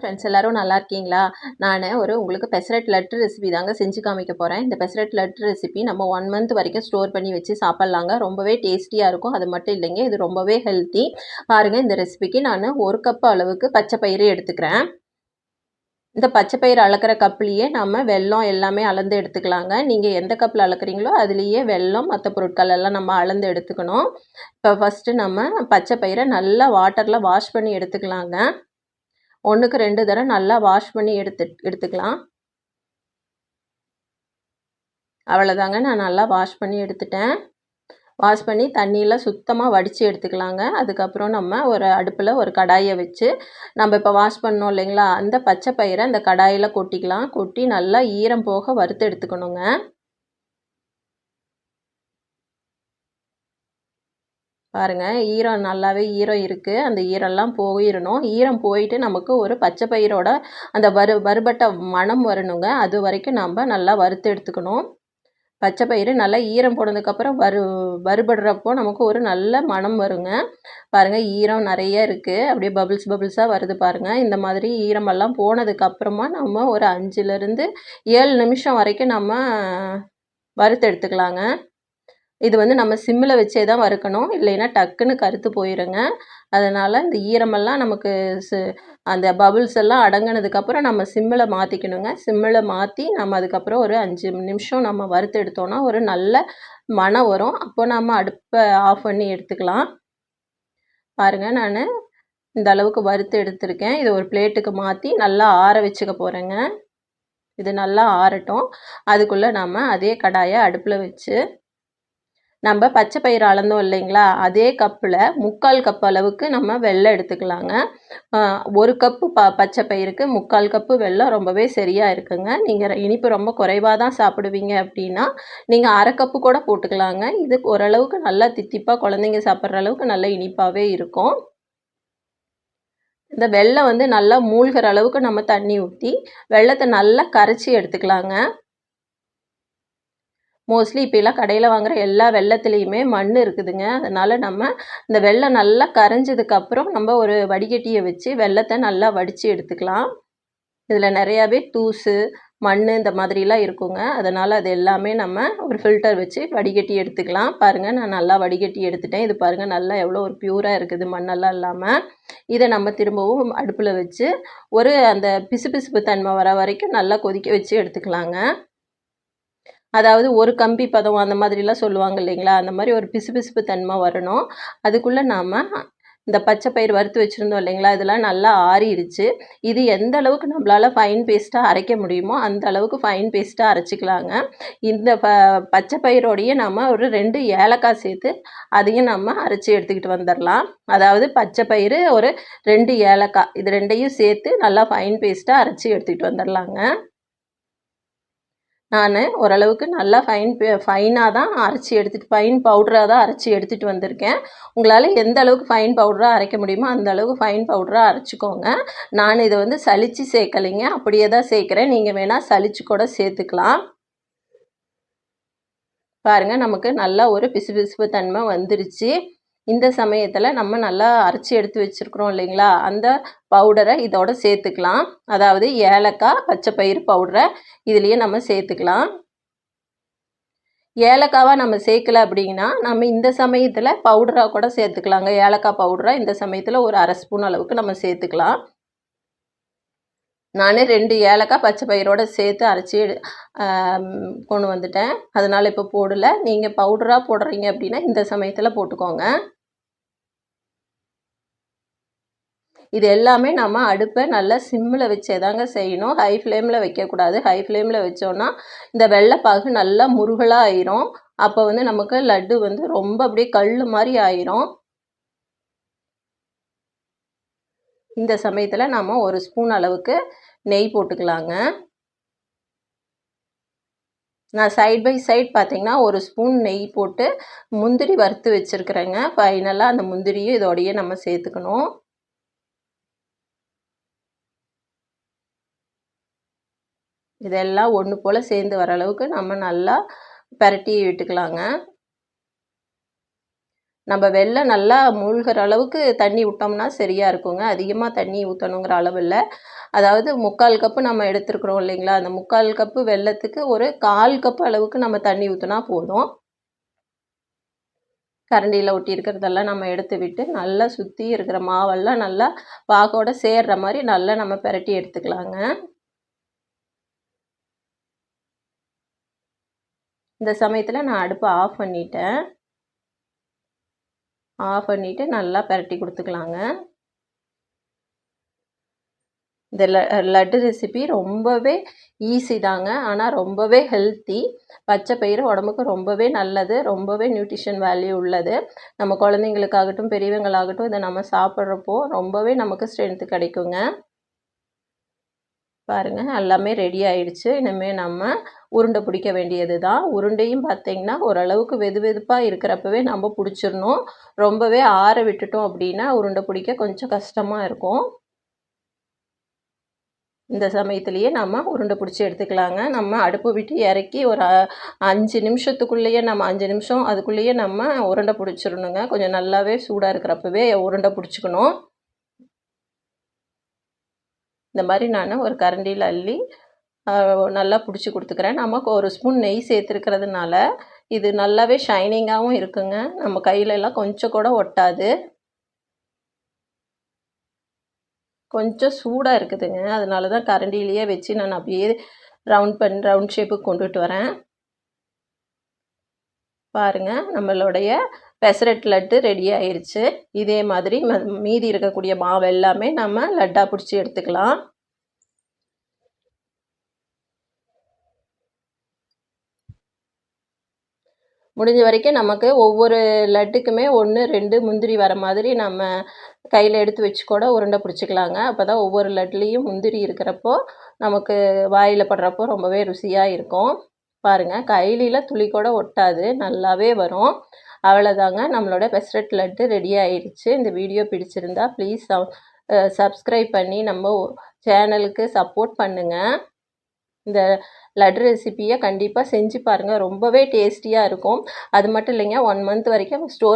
Friends எல்லாரும் நல்லா இருக்கீங்களா? நான் ஒரு உங்களுக்கு பெசரட் லட்டு ரெசிபி தாங்க செஞ்சு காமிக்க போகிறேன் இந்த பெசரட் லட்டு ரெசிபி நம்ம ஒன் மந்த் வரைக்கும் ஸ்டோர் பண்ணி வச்சு சாப்பிட்லாங்க. ரொம்பவே டேஸ்டியாக இருக்கும். அது மட்டும் இல்லைங்க இது ரொம்பவே ஹெல்த்தி பாருங்கள் இந்த ரெசிபிக்கு நான் ஒரு கப் அளவுக்கு பச்சை பயிறு எடுத்துக்கிறேன். இந்த பச்சை பயிறு அளக்கிற கப்லேயே நம்ம வெல்லம் எல்லாமே அளந்து எடுத்துக்கலாங்க. நீங்கள் எந்த கப்பில் அளக்குறீங்களோ அதுலேயே வெல்லம் மற்ற பொருட்கள் எல்லாம் நம்ம அளந்து எடுத்துக்கணும். இப்போ ஃபஸ்ட்டு நம்ம பச்சை பயிரை நல்லா வாட்டரில் வாஷ் பண்ணி எடுத்துக்கலாங்க. ஒன்றுக்கு ரெண்டு தடவை நல்லா வாஷ் பண்ணி எடுத்து எடுத்துக்கலாம். அவ்வளோதாங்க நான் நல்லா வாஷ் பண்ணி எடுத்துட்டேன். வாஷ் பண்ணி தண்ணியில் சுத்தமாக வடித்து எடுத்துக்கலாங்க. அதுக்கப்புறம் நம்ம ஒரு அடுப்பில் ஒரு கடாயை வச்சு நம்ம இப்போ வாஷ் பண்ணோம் இல்லைங்களா? அந்த பச்சை பயிரை அந்த கடாயில் கொட்டிக்கலாம். கொட்டி நல்லா ஈரம் போக வறுத்து எடுத்துக்கணுங்க. பாருங்கள் ஈரம் நல்லாவே ஈரம் இருக்குது அந்த ஈரம்லாம் போயிடணும் ஈரம் போயிட்டு நமக்கு ஒரு பச்சை பயிரோட அந்த வறு வறுபட்ட மணம் வரணுங்க. அது வரைக்கும் நம்ம நல்லா வறுத்து எடுத்துக்கணும். பச்சை பயிறு நல்லா ஈரம் போனதுக்கப்புறம் வறு வறுபடுறப்போ நமக்கு ஒரு நல்ல மனம் வருங்க. பாருங்கள் ஈரம் நிறைய இருக்குது அப்படியே பபிள்ஸ் பபிள்ஸாக வருது பாருங்கள் இந்த மாதிரி ஈரமெல்லாம் போனதுக்கப்புறமா நம்ம ஒரு அஞ்சுலேருந்து ஏழு நிமிஷம் வரைக்கும் நம்ம வறுத்து எடுத்துக்கலாங்க. இது வந்து நம்ம சிம்மில் வச்சே தான் வறுக்கணும். இல்லைன்னா டக்குன்னு கருத்து போயிருங்க. அதனால் இந்த ஈரமெல்லாம் நமக்கு சு அந்த பபுள்ஸ் எல்லாம் அடங்கினதுக்கப்புறம் நம்ம சிம்மில் மாற்றிக்கணுங்க சிம்மில் மாற்றி நம்ம அதுக்கப்புறம் ஒரு அஞ்சு நிமிஷம் நம்ம வறுத்து எடுத்தோன்னா ஒரு நல்ல மனம் வரும். அப்போ நம்ம அடுப்பை ஆஃப் பண்ணி எடுத்துக்கலாம். பாருங்கள் நான் இந்த அளவுக்கு வறுத்து எடுத்திருக்கேன். இதை ஒரு பிளேட்டுக்கு மாற்றி நல்லா ஆற வச்சுக்க போகிறேங்க இது நல்லா ஆறட்டும். அதுக்குள்ளே நம்ம அதே கடாயை அடுப்பில் வச்சு நம்ம பச்சை பயிறு அளந்தோம் இல்லைங்களா? அதே கப்பில் முக்கால் கப் அளவுக்கு நம்ம வெள்ளம் எடுத்துக்கலாங்க. ஒரு கப்பு ப பச்சை பயிருக்கு முக்கால் கப்பு வெள்ளம் ரொம்பவே சரியாக இருக்குங்க. நீங்கள் இனிப்பு ரொம்ப குறைவாக தான் சாப்பிடுவீங்க அப்படின்னா நீங்கள் அரை கப்பு கூட போட்டுக்கலாங்க. இது ஓரளவுக்கு நல்லா தித்திப்பாக குழந்தைங்க சாப்பிட்ற அளவுக்கு நல்ல இனிப்பாகவே இருக்கும். இந்த வெள்ளம் வந்து நல்லா மூழ்கிற அளவுக்கு நம்ம தண்ணி ஊற்றி வெள்ளத்தை நல்லா கரைச்சி எடுத்துக்கலாங்க. மோஸ்ட்லி இப்போலாம் கடையில் வாங்குகிற எல்லா வெள்ளத்துலேயுமே மண் இருக்குதுங்க. அதனால் நம்ம இந்த வெள்ளம் நல்லா கரைஞ்சதுக்கப்புறம் நம்ம ஒரு வடிகட்டியை வச்சு வெள்ளத்தை நல்லா வடித்து எடுத்துக்கலாம். இதில் நிறையாவே தூசு மண் இந்த மாதிரிலாம் இருக்குங்க. அதனால் அது எல்லாமே நம்ம ஒரு ஃபில்டர் வச்சு வடிகட்டி எடுத்துக்கலாம். பாருங்கள் நான் நல்லா வடிகட்டி எடுத்துட்டேன். இது பாருங்கள் நல்லா எவ்வளோ ஒரு பியூராக இருக்குது மண்ணெல்லாம் இல்லாமல் இதை நம்ம திரும்பவும் அடுப்பில் வச்சு ஒரு அந்த பிசுபிசுப்பு தன்மை வர வரைக்கும் நல்லா கொதிக்க வச்சு எடுத்துக்கலாங்க. அதாவது ஒரு கம்பி பதம் அந்த மாதிரிலாம் சொல்லுவாங்க இல்லைங்களா? அந்த மாதிரி ஒரு பிசுபிசுப்பு தன்மை வரணும். அதுக்குள்ளே நாம் இந்த பச்சை பயிர் வறுத்து வச்சுருந்தோம் இல்லைங்களா? இதெல்லாம் நல்லா ஆறிடுச்சு. இது எந்த அளவுக்கு நம்மளால் ஃபைன் பேஸ்ட்டாக அரைக்க முடியுமோ அந்த அளவுக்கு ஃபைன் பேஸ்ட்டாக அரைச்சிக்கலாங்க. இந்த ப பச்சை பயிரோடையே நம்ம ஒரு ரெண்டு ஏலக்காய் சேர்த்து அதையும் நம்ம அரைச்சி எடுத்துக்கிட்டு வந்துடலாம் அதாவது பச்சை பயிறு ஒரு ரெண்டு ஏலக்காய் இது ரெண்டையும் சேர்த்து நல்லா ஃபைன் பேஸ்ட்டாக அரைச்சி எடுத்துக்கிட்டு வந்துடலாங்க நான் ஓரளவுக்கு நல்லா ஃபைன் ஃபைனாக தான் அரைச்சி எடுத்துகிட்டு ஃபைன் பவுடராக தான் அரைச்சி எடுத்துகிட்டு வந்திருக்கேன். உங்களால் எந்த அளவுக்கு ஃபைன் பவுடராக அரைக்க முடியுமோ அந்த அளவுக்கு ஃபைன் பவுடராக அரைச்சிக்கோங்க. நான் இதை வந்து சளிச்சு சேர்க்கலைங்க. அப்படியே தான் சேர்க்குறேன். நீங்கள் வேணால் சளிச்சு கூட சேர்த்துக்கலாம். பாருங்கள் நமக்கு நல்லா ஒரு பிசு பிசுப்பு தன்மை வந்துருச்சு. இந்த சமயத்தில் நம்ம நல்லா அரைச்சி எடுத்து வச்சுருக்குறோம் இல்லைங்களா? அந்த பவுடரை இதோட சேர்த்துக்கலாம். அதாவது ஏலக்காய் பச்சை பயிர் பவுடரை இதுலேயே நம்ம சேர்த்துக்கலாம். ஏலக்காவாக நம்ம சேர்க்கல அப்படின்னா நம்ம இந்த சமயத்தில் பவுடராக கூட சேர்த்துக்கலாங்க. ஏலக்காய் பவுடராக இந்த சமயத்தில் ஒரு அரை ஸ்பூன் அளவுக்கு நம்ம சேர்த்துக்கலாம். நான் ரெண்டு ஏலக்காய் பச்சை பயிரோடு சேர்த்து அரைச்சி கொண்டு வந்துட்டேன். அதனால் இப்போ போடலை. நீங்கள் பவுடராக போடுறீங்க அப்படின்னா இந்த சமயத்தில் போட்டுக்கோங்க. இது எல்லாமே நம்ம அடுப்பை நல்லா சிம்மில் வச்சே தாங்க செய்யணும். ஹை ஃப்ளேமில் வைக்கக்கூடாது. ஹை ஃப்ளேமில் வச்சோன்னா இந்த வெள்ளைப்பாகு நல்லா முருகலாக ஆயிரும் அப்போ வந்து நமக்கு லட்டு வந்து ரொம்ப அப்படியே கல் மாதிரி ஆயிரும். இந்த சமயத்தில் நாம் ஒரு ஸ்பூன் அளவுக்கு நெய் போட்டுக்கலாங்க. நான் சைட் பை சைட் பார்த்திங்கன்னா ஒரு ஸ்பூன் நெய் போட்டு முந்திரி வறுத்து வச்சுருக்குறேங்க. ஃபைனலாக அந்த முந்திரியும் இதோடையே நம்ம சேர்த்துக்கணும். இதெல்லாம் ஒன்று போல் சேர்ந்து வர அளவுக்கு நம்ம நல்லா பரட்டி விட்டுக்கலாங்க. நம்ம வெள்ளை நல்லா மூழ்கிற அளவுக்கு தண்ணி விட்டோம்னா சரியாக இருக்குங்க. அதிகமாக தண்ணி ஊற்றணுங்கிற அளவு இல்லை. அதாவது முக்கால் கப்பு நம்ம எடுத்துருக்குறோம் இல்லைங்களா? அந்த முக்கால் கப்பு வெள்ளத்துக்கு ஒரு கால் கப்பு அளவுக்கு நம்ம தண்ணி ஊற்றினா போதும். கரண்டியில் ஒட்டி இருக்கிறதெல்லாம் நம்ம எடுத்து விட்டு நல்லா சுற்றி இருக்கிற மாவெல்லாம் நல்லா பாக்கோட சேர்ற மாதிரி நல்லா நம்ம பெரட்டி எடுத்துக்கலாங்க. இந்த சமயத்தில் நான் அடுப்பை ஆஃப் பண்ணிட்டேன். ஆஃப் பண்ணிவிட்டு நல்லா பரட்டி கொடுத்துக்கலாங்க. இந்த ல லட்டு ரெசிபி ரொம்பவே ஈஸி தாங்க. ஆனால் ரொம்பவே ஹெல்த்தி பச்சை பயிறு உடம்புக்கு ரொம்பவே நல்லது. ரொம்பவே நியூட்ரிஷன் வேல்யூ உள்ளது. நம்ம குழந்தைங்களுக்காகட்டும் பெரியவங்களாகட்டும் இதை நம்ம சாப்பிட்றப்போ ரொம்பவே நமக்கு ஸ்ட்ரென்த்து கிடைக்குங்க. பாருங்கள் எல்லாமே ரெடி ஆயிடுச்சு. இனிமேல் நம்ம உருண்டை பிடிக்க வேண்டியது தான் உருண்டையும் பார்த்திங்கன்னா ஓரளவுக்கு வெது வெதுப்பாக இருக்கிறப்பவே நம்ம பிடிச்சிடணும். ரொம்பவே ஆற விட்டுட்டோம் அப்படின்னா உருண்டை பிடிக்க கொஞ்சம் கஷ்டமாக இருக்கும். இந்த சமயத்துலேயே நம்ம உருண்டை பிடிச்சி எடுத்துக்கலாங்க. நம்ம அடுப்பு விட்டு இறக்கி ஒரு அஞ்சு நிமிஷத்துக்குள்ளேயே நம்ம அஞ்சு நிமிஷம் அதுக்குள்ளேயே நம்ம உருண்டை பிடிச்சிடணுங்க. கொஞ்சம் நல்லாவே சூடாக இருக்கிறப்பவே உருண்டை பிடிச்சிக்கணும். இந்த மாதிரி நான் ஒரு கரண்டியில் அள்ளி நல்லா பிடிச்சி கொடுத்துக்கிறேன். நமக்கு ஒரு ஸ்பூன் நெய் சேர்த்துருக்கிறதுனால இது நல்லாவே ஷைனிங்காகவும் இருக்குங்க. நம்ம கையிலலாம் கொஞ்சம் கூட ஒட்டாது. கொஞ்சம் சூடாக இருக்குதுங்க. அதனால தான் கரண்டிலேயே வச்சு நான் அப்படியே ரவுண்ட் பண் ரவுண்ட் ஷேப்புக்கு கொண்டுட்டு வரேன். பாருங்கள் நம்மளுடைய பெசரட் லட்டு ரெடி ஆயிடுச்சு இதே மாதிரி மீதி இருக்கக்கூடிய மாவு எல்லாமே நம்ம லட்டாக பிடிச்சி எடுத்துக்கலாம். முடிஞ்ச வரைக்கும் நமக்கு ஒவ்வொரு லட்டுக்குமே ஒன்று ரெண்டு முந்திரி வர மாதிரி நம்ம கையில் எடுத்து வச்சு கூட உருண்டை பிடிச்சிக்கலாங்க. அப்போ தான் ஒவ்வொரு லட்லேயும் முந்திரி இருக்கிறப்போ நமக்கு வாயில் படுறப்போ ரொம்பவே ருசியாக இருக்கும். பாருங்கள் கையிலலாம் துளி கூட ஒட்டாது நல்லாவே வரும். அவ்வளோதாங்க நம்மளோட பெஸ்ரெட் லட்டு ரெடி ஆயிடுச்சு இந்த வீடியோ பிடிச்சிருந்தா ப்ளீஸ் சப்ஸ்கிரைப் பண்ணி நம்ம சேனலுக்கு சப்போர்ட் பண்ணுங்கள் இந்த லட்டு ரெசிப்பியை கண்டிப்பாக செஞ்சு பாருங்கள் ரொம்பவே டேஸ்டியாக இருக்கும். அது மட்டும் இல்லைங்க ஒன் மந்த் வரைக்கும் ஸ்டோர்